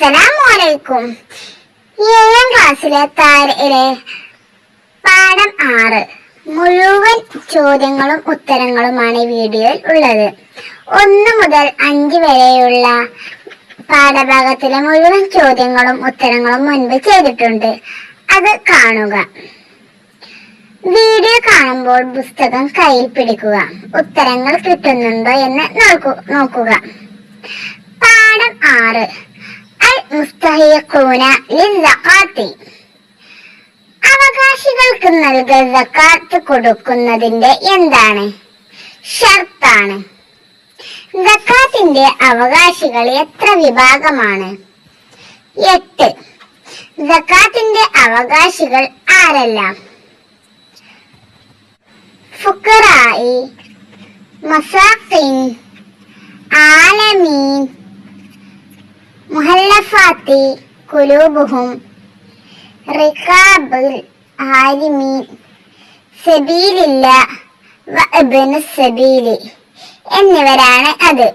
അസ്സലാമലൈക്കും. ഏഴാം ക്ലാസ്സിലെ താരയിലെ പാഠം ആറ്. മുഴുവൻ ചോദ്യങ്ങളും ഉത്തരങ്ങളുമാണ് ഈ വീഡിയോയിൽ ഉള്ളത്. ഒന്ന് മുതൽ അഞ്ച് വരെയുള്ള പാഠഭാഗത്തിലെ മുഴുവൻ ചോദ്യങ്ങളും ഉത്തരങ്ങളും മുൻപ് ചെയ്തിട്ടുണ്ട്. അത് കാണുക. വീഡിയോ കാണുമ്പോൾ പുസ്തകം കയ്യിൽ പിടിക്കുക. ഉത്തരങ്ങൾ കിട്ടുന്നുണ്ടോ എന്ന് നോക്കു- നോക്കുക. പാഠം ആറ്. മുസ്തഹിഖൂന ലിസ്സഖാത്തി. അവകാശികൾക്ക് നൽകൽ സക്കാത്ത് കൊടുക്കുന്നതിന്റെ എന്താണ്? ഷർത്താണ്. സക്കാത്തിന്റെ അവകാശികൾ എത്ര വിഭാഗമാണ്? എട്ട്. സക്കാത്തിന്റെ അവകാശികൾ ആരെല്ലാം? ഫുക്കറായി മസാഖിൻ ആലമീൻ മുഹല്ലഫാത്തി കുലൂബുഹും റിഖാബുൽ ആലിമീൻ സബീലില്ല സബീലി എന്നിവരാണ് അത്.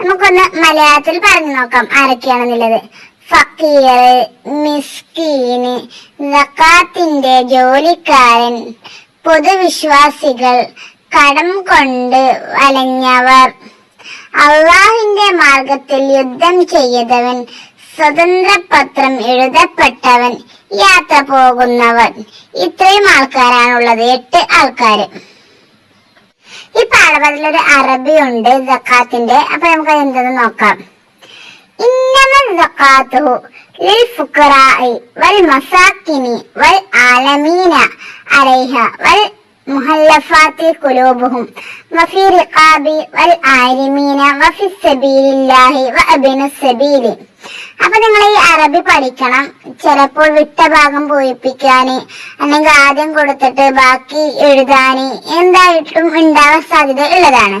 നമുക്കൊന്ന് മലയാളത്തിൽ പറഞ്ഞു നോക്കാം ആരൊക്കെയാണെന്നുള്ളത്. ഫക്കീർ മിസ്കീന് സക്കാത്തിന്റെ ജോലിക്കാരൻ പൊതുവിശ്വാസികൾ കടം കൊണ്ട് വലഞ്ഞവർ. അള്ളാഹുവിന്റെ മാർഗത്തിൽ യുദ്ധം ചെയ്തവൻ സ്വതന്ത്ര പത്രം എഴുതപ്പെട്ടവൻ യാത്ര പോകുന്നവൻ. ഇത്രയും ആൾക്കാരാണുള്ളത് എട്ട് ആൾക്കാര്. ഈ പാഠപത്തിൽ ഒരു അറബി ഉണ്ട് ജക്കാത്തിന്റെ അപ്പൊ നമുക്ക് എന്തെന്ന് നോക്കാം. ഇന്നമ സക്കാത്തു ലിൽ ഫുഖറാഇ വൽ മസാക്കിനി വൽ ആലമീന അലൈഹ വൽ മുഹല്ലഫാത്തി കുലൂബുഹും വഫി റിഖാബി വൽ ആലിമീന വഫി സബീലില്ലാഹി വ അബിന സബീലി. അപ്പൊ നിങ്ങൾ ഈ അറബി പഠിക്കണം. ചിലപ്പോൾ വിട്ട ഭാഗം പൂയിപ്പിക്കാന് അല്ലെങ്കിൽ ആദ്യം കൊടുത്തിട്ട് ബാക്കി എഴുതാന് എന്തായിട്ടും ഉണ്ടാവാൻ സാധ്യത ഉള്ളതാണ്.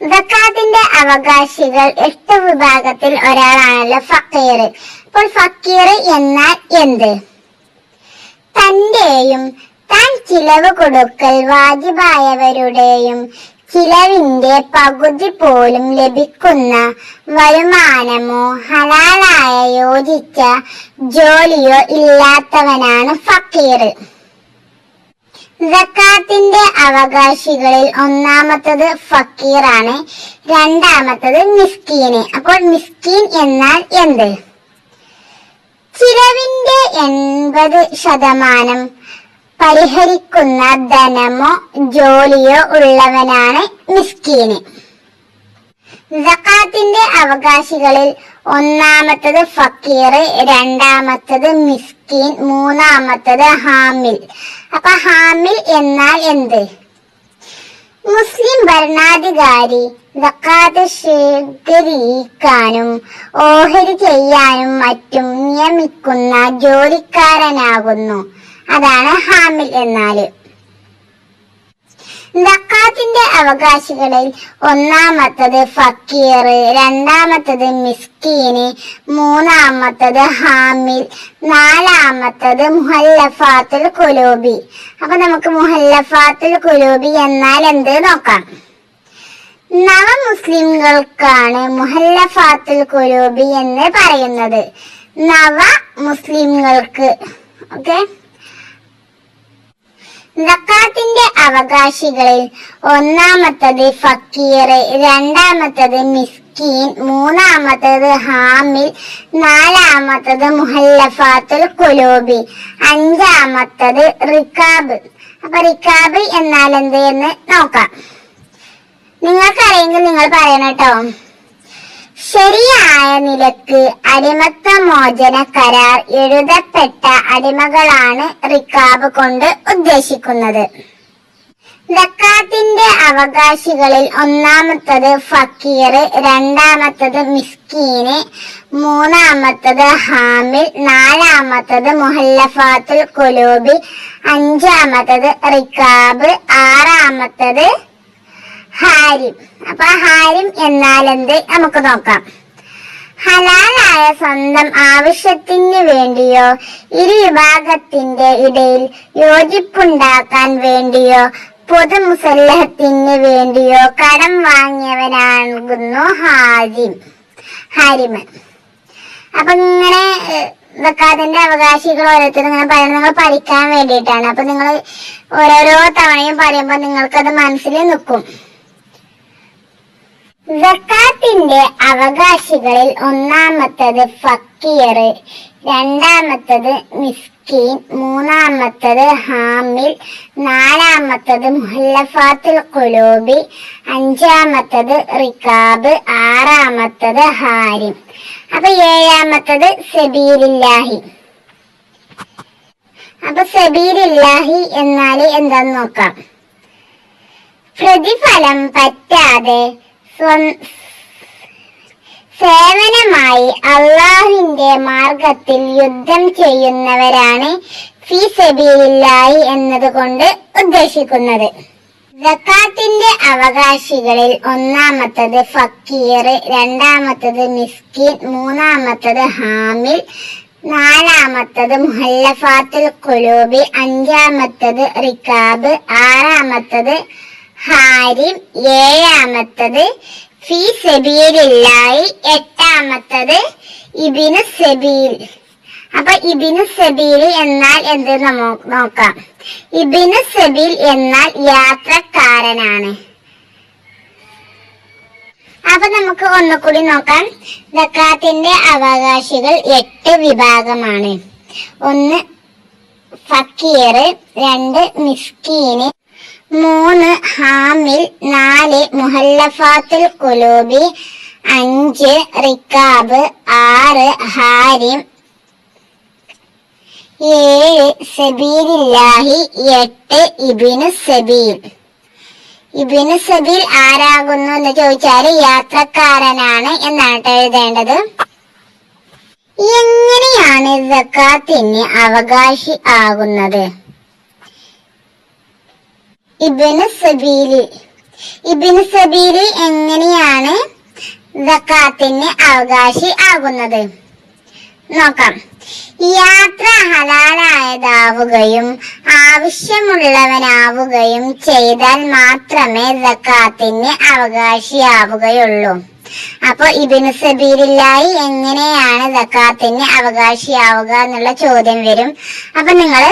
സക്കാത്തിന്റെ അവകാശികൾ എട്ട് വിഭാഗത്തിൽ ഒരാളാണല്ലോ ഫക്കീർ. അപ്പോൾ ഫക്കീർ എന്നാൽ എന്ത്? തന്റെയും താൻ ചിലവ് കൊടുക്കൽ വാജിബായവരുടെയും ചിലവിന്റെ പകുതി പോലും ലഭിക്കുന്ന വരുമാനമോ ഹലാലായ യോജിച്ച ജോലിയോ ഇല്ലാത്തവനാണ് ഫക്കീർ. സക്കാത്തിന്റെ അവകാശികളിൽ ഒന്നാമത്തത് ഫക്കീറാണ് രണ്ടാമത്തത് മിസ്കീന്. അപ്പോൾ മിസ്കീൻ എന്നാൽ എന്ത്? ചിലവിന്റെ എൺപത് ശതമാനം. പരിഹരിക്കുന്ന ധനമോ ജോലിയോ ഉള്ളവനാണ് മിസ്കീന്. സക്കാത്തിന്റെ അവകാശികളിൽ ഒന്നാമത്തത് ഫക്കീർ രണ്ടാമത്തത് മിസ്കീൻ മൂന്നാമത്തത് ഹാമിൽ. അപ്പൊ ഹാമിൽ എന്നാൽ എന്ത്? മുസ്ലിം ഭരണാധികാരി സക്കാത്ത് ശേഖരിക്കാനും ഓഹരി ചെയ്യാനും മറ്റും നിയമിക്കുന്ന ജോലിക്കാരനാകുന്നു. അതാണ് ഹാമിൽ എന്നാൽ സക്കാത്തിന്റെ അവകാശികളിൽ ഒന്നാമത്തത് ഫക്കീർ രണ്ടാമത്തത് മിസ്കീന് മൂന്നാമത്തത് ഹാമിൽ നാലാമത്തത് മുഹല്ലഫാത്തുൽ കുലൂബി അപ്പൊ നമുക്ക് മുഹല്ലഫാത്തുൽ കുലൂബി എന്നാൽ എന്ത് നോക്കാം? നവ മുസ്ലിംകൾക്കാണ് മുഹല്ലഫാത്തുൽ കുലൂബി എന്ന് പറയുന്നത്. നവ മുസ്ലിംകൾക്ക് ഓക്കെ? സക്കാത്തിന്റെ അവകാശികളിൽ ഒന്നാമത്തത് ഫക്കീർ രണ്ടാമത്തത് മിസ്കീൻ മൂന്നാമത്തത് ഹാമിൽ നാലാമത്തത് മുഹല്ലഫാത്തുൽ കുലൂബി അഞ്ചാമത്തത് റിക്കാബ്. അപ്പൊ റിക്കാബ് എന്നാൽ എന്ത് എന്ന് നോക്കാം. നിങ്ങൾക്കറിയെങ്കിൽ നിങ്ങൾ പറയണം കേട്ടോ. ശരിയായ നിലയ്ക്ക് അടിമത്ത മോചന കരാർ എഴുതപ്പെട്ട അടിമകളാണ് റിക്കാബ് കൊണ്ട് ഉദ്ദേശിക്കുന്നത്. ദക്കാത്തിന്റെ അവകാശികളിൽ ഒന്നാമത്തത് ഫക്കീർ രണ്ടാമത്തത് മിസ്കീന് മൂന്നാമത്തത് ഹാമിൽ നാലാമത്തത് മുഹല്ലഫാത്തുൽ കുലൂബി അഞ്ചാമത്തത് റിക്കാബ് ആറാമത്തത് ഹാരിം. അപ്പൊ ഹാരിം എന്നാൽ എന്ത്? നമുക്ക് നോക്കാം. ഹലാലായ സ്വന്തം ആവശ്യത്തിന് വേണ്ടിയോ ഇരു വിഭാഗത്തിന്റെ ഇടയിൽ യോജിപ്പുണ്ടാക്കാൻ വേണ്ടിയോ പൊതു മുസല്ലഹത്തിന് വേണ്ടിയോ കടം വാങ്ങിയവനാകുന്നു ഹാരിം. ഹാരിമൻ. അപ്പൊ ഇങ്ങനെ വെക്കാതിന്റെ അവകാശികൾ ഓരോരുത്തരും ഇങ്ങനെ പറയുന്നത് നിങ്ങൾ പഠിക്കാൻ വേണ്ടിയിട്ടാണ്. അപ്പൊ നിങ്ങൾ ഓരോരോ തവണയും പറയുമ്പോൾ നിങ്ങൾക്കത് മനസ്സിൽ നിൽക്കും. സക്കാത്തിന്റെ അവകാശികളിൽ ഒന്നാമത്തത് ഫക്കീർ രണ്ടാമത്തത് മിസ്കീൻ മൂന്നാമത്തത് ഹാമിൽ നാലാമത്തത് മുഹല്ലഫാത്തുൽ കുലൂബി അഞ്ചാമത്തത് റിക്കാബ് ആറാമത്തത് ഹാരിം. അപ്പൊ ഏഴാമത്തത് സബീലില്ലാഹി. അപ്പൊ സബീലില്ലാഹി എന്നാൽ എന്താന്ന് നോക്കാം. പ്രതിഫലം പറ്റാതെ സേവനമായി അള്ളാഹുവിന്റെ മാർഗത്തിൽ യുദ്ധം ചെയ്യുന്നവരാണ് ഫി സബീലില്ലാഹി എന്നതുകൊണ്ട് ഉദ്ദേശിക്കുന്നത്. ജക്കാത്തിന്റെ അവകാശികളിൽ ഒന്നാമത്തത് ഫക്കീർ രണ്ടാമത്തത് മിസ്കിൻ മൂന്നാമത്തത് ഹാമിൽ നാലാമത്തത് മുഹല്ലഫാത്തുൽ കുലൂബി അഞ്ചാമത്തത് റിക്കാബ് ആറാമത്തത് ഹാരിം ഏഴാമത്തത് ഫി സെബീലില്ലായി എട്ടാമത്തത് ഇബിന് സെബീൽ. അപ്പൊ ഇബിന് സെബീൽ എന്നാൽ എന്ത് നോക്കാം. ഇബിന് സെബീൽ എന്നാൽ യാത്രക്കാരനാണ്. അപ്പൊ നമുക്ക് ഒന്നുകൂടി നോക്കാം. ദക്കാത്തിന്റെ അവകാശികൾ എട്ട് വിഭാഗമാണ്. ഒന്ന് ഫക്കീർ രണ്ട് മിസ്കീന് മൂന്ന് ഹാമിൽ നാല് മുഹല്ലഫാത്തുൽ കുലൂബി അഞ്ച് റിക്കാബ് ആറ് ഹാരിം ഏഴ് സബീലില്ലാഹി എട്ട് ഇബിന് സബീൽ. ഇബിന് സബീൽ ആരാകുന്നു എന്ന് ചോദിച്ചാൽ യാത്രക്കാരനാണ് എന്നാണ് എഴുതേണ്ടത്. എങ്ങനെയാണ് ജക്കാത്തിന് അവകാശി ആകുന്നത്? ഇബിന് സബീലി. ഇബിന് സബീലി എങ്ങനെയാണ് സക്കാത്തിന് അവകാശി ആകുന്നത്? നോക്കാം. യാത്ര ഹലാലായതാവുകയും ആവശ്യമുള്ളവനാവുകയും ചെയ്താൽ മാത്രമേ സക്കാത്തിന് അവകാശിയാവുകയുള്ളൂ. അപ്പൊ ഇബിന് സബീലില്ലായി എങ്ങനെയാണ് സക്കാത്തിന് അവകാശിയാവുക എന്നുള്ള ചോദ്യം വരും. അപ്പൊ നിങ്ങൾ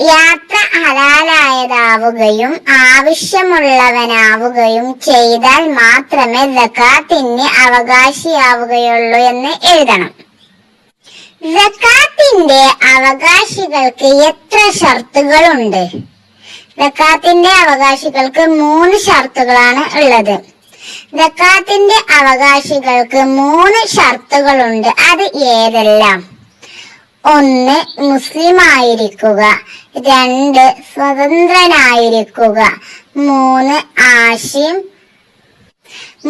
യാത്ര ഹലാലായതാവുകയും ആവശ്യമുള്ളവനാവുകയും ചെയ്താൽ മാത്രമേ ജക്കാത്തിന് അവകാശിയാവുകയുള്ളൂ എന്ന് എഴുതണം. ജക്കാത്തിന്റെ അവകാശികൾക്ക് എത്ര ഷർത്തുകളുണ്ട്? ജക്കാത്തിന്റെ അവകാശികൾക്ക് മൂന്ന് ഷർത്തുകളാണ് ഉള്ളത്. ജക്കാത്തിന്റെ അവകാശികൾക്ക് മൂന്ന് ഷർത്തുകളുണ്ട്. അത് ഏതെല്ലാം? ഒന്ന് മുസ്ലിം ആയിരിക്കുക രണ്ട് സ്വതന്ത്രനായിരിക്കുക മൂന്ന് ആശിം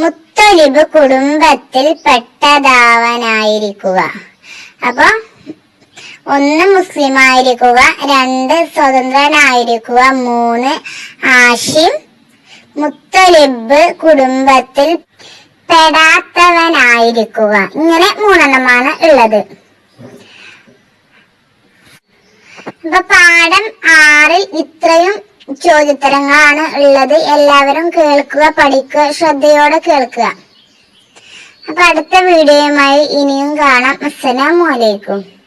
മുത്തലിബ് കുടുംബത്തിൽ പെട്ടതാവാനായിരിക്കുക. അപ്പൊ ഒന്ന് മുസ്ലിം ആയിരിക്കുക രണ്ട് സ്വതന്ത്രനായിരിക്കുക മൂന്ന് ആഷിം മുത്തലിബ് കുടുംബത്തിൽ പെടാത്തവനായിരിക്കുക. ഇങ്ങനെ മൂന്നെണ്ണമാണ് ഉള്ളത്. അപ്പൊ പാഠം ആറിൽ ഇത്രയും ചോദ്യോത്തരങ്ങളാണ് ഉള്ളത്. എല്ലാവരും കേൾക്കുക പഠിക്കുക ശ്രദ്ധയോടെ കേൾക്കുക. അപ്പൊ അടുത്ത വീഡിയോയുമായി ഇനിയും കാണാം. അസ്സലാമു അലൈക്കും.